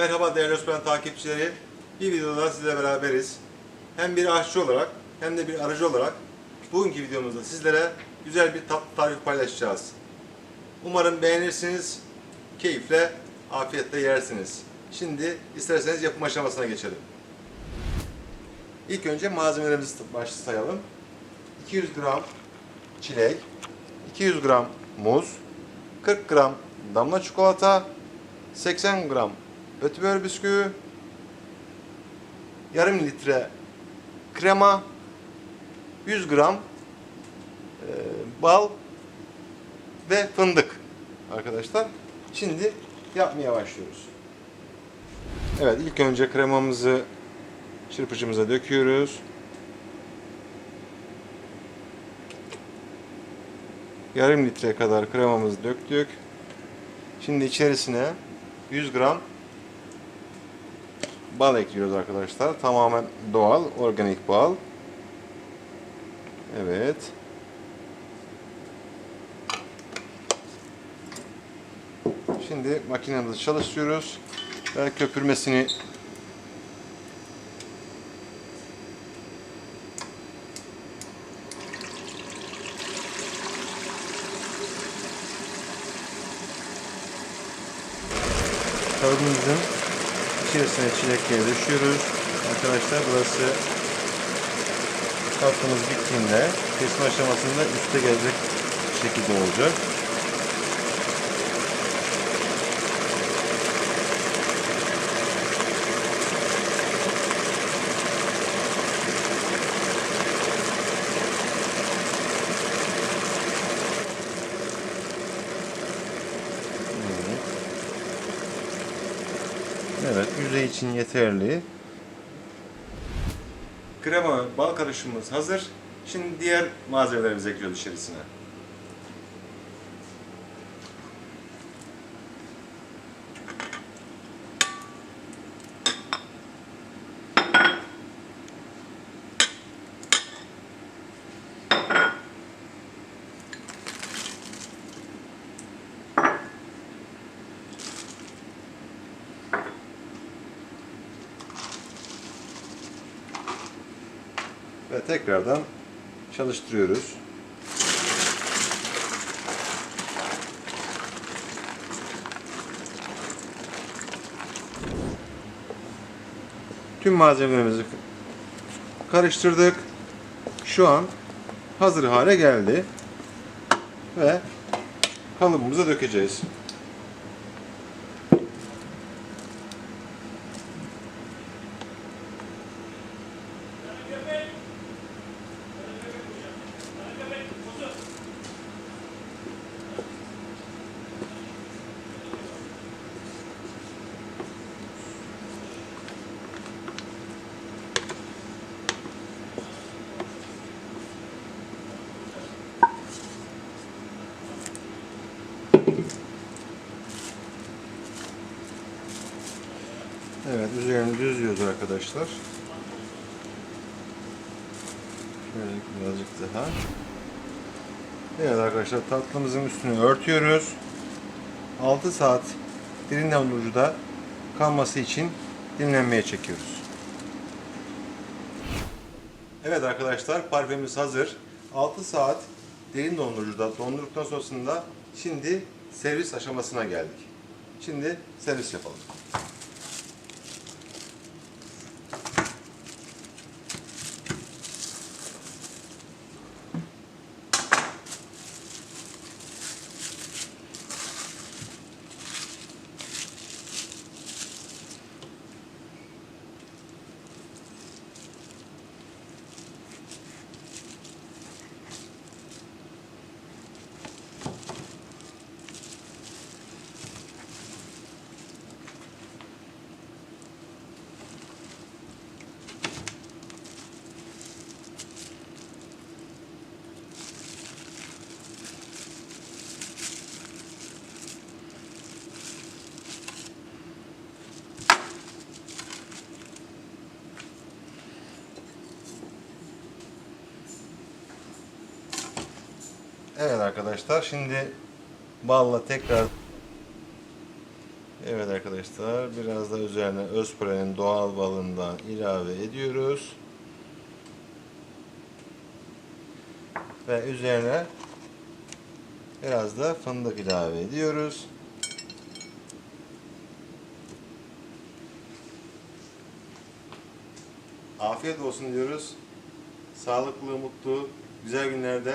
Merhaba değerli Osman takipçileri. Bir videoda sizle beraberiz. Hem bir aşçı olarak hem de bir aracı olarak bugünkü videomuzda sizlere güzel bir tatlı tarif paylaşacağız. Umarım beğenirsiniz, keyifle, afiyetle yersiniz. Şimdi isterseniz yapım aşamasına geçelim. İlk önce malzemelerimizi başta sayalım. 200 gram çilek, 200 gram muz, 40 gram damla çikolata, 80 gram ötübör bisküvi, yarım litre krema, 100 gram e, bal ve fındık arkadaşlar. Şimdi yapmaya başlıyoruz. Evet ilk önce kremamızı çırpıcımıza döküyoruz. Yarım litre kadar kremamızı döktük. Şimdi içerisine 100 gram bal ekliyoruz arkadaşlar. Tamamen doğal, organik bal. Evet. Şimdi makinemizi çalıştırıyoruz ve köpürmesini Kalıbımızın içerisine çilekleri düşüyoruz. Arkadaşlar burası tatlımız bittiğinde kesme aşamasında üste gelecek şekilde olacak. Evet, yüzey için yeterli. Krema bal karışımımız hazır. Şimdi diğer malzemelerimizi ekliyoruz içerisine. Tekrardan çalıştırıyoruz. Tüm malzemelerimizi karıştırdık. Şu an hazır hale geldi. Ve kalıbımıza dökeceğiz. Evet, üzerini düzlüyoruz arkadaşlar. Şöyle birazcık daha. Evet arkadaşlar, tatlımızın üstünü örtüyoruz. 6 saat derin dondurucuda kalması için dinlenmeye çekiyoruz. Evet arkadaşlar, parfümümüz hazır. 6 saat derin dondurucuda dondurduktan sonrasında şimdi servis aşamasına geldik. Şimdi servis yapalım. Evet arkadaşlar şimdi balla tekrar Evet arkadaşlar biraz da üzerine Özporen'in doğal balından ilave ediyoruz. Ve üzerine biraz da fındık ilave ediyoruz. Afiyet olsun diyoruz. Sağlıklı, mutlu, güzel günlerde